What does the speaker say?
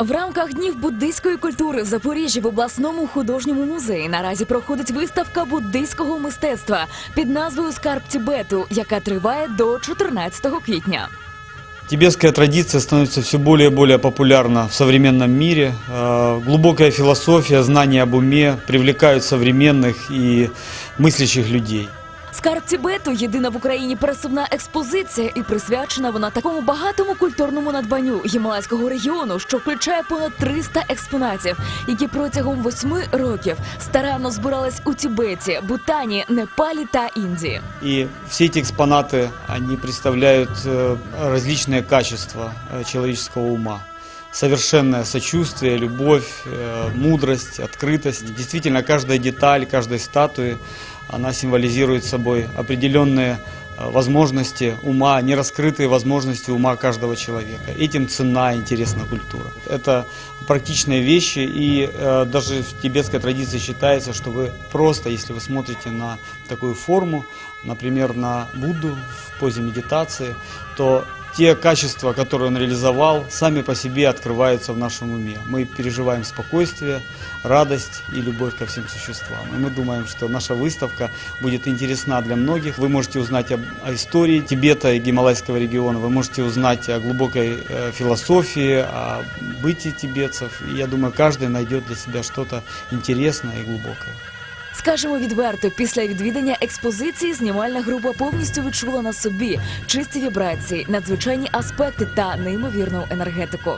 В рамках днів буддийської культури в Запоріжжі в обласному художньому музеї наразі проходить виставка буддийського мистецтва під назвою Скарб Тібету, яка триває до 14 квітня. Тибетская традиция становится все более и более популярна в современном мире. Э, Глубокая философия, знания об уме привлекают современных и мыслящих людей. Скарб Тібету єдина в Україні пересувна експозиція, і присвячена вона такому багатому культурному надбанню гімалайського регіону, що включає понад 300 експонатів, які протягом восьми років старанно збирались у Тібеті, Бутані, Непалі та Індії. И все эти экспонаты, они представляют э, различные качества э, человеческого ума. Совершенное сочувствие, любовь, э, мудрость, открытость. Действительно, каждая деталь, каждой статуи, она символизирует собой определенные э, возможности ума, нераскрытые возможности ума каждого человека. Этим ценна и интересна культура. Это практичные вещи, и э, даже в тибетской традиции считается, что вы просто, если вы смотрите на такую форму, например, на Будду в позе медитации, то те качества, которые он реализовал, сами по себе открываются в нашем уме. Мы переживаем спокойствие, радость и любовь ко всем существам. И мы думаем, что наша выставка будет интересна для многих. Вы можете узнать об, о истории Тибета и Гималайского региона, вы можете узнать о глубокой э, философии, о бытии тибетцев. И я думаю, каждый найдет для себя что-то интересное и глубокое. Скажемо відверто, після відвідання експозиції знімальна група повністю відчула на собі чисті вібрації, надзвичайні аспекти та неймовірну енергетику.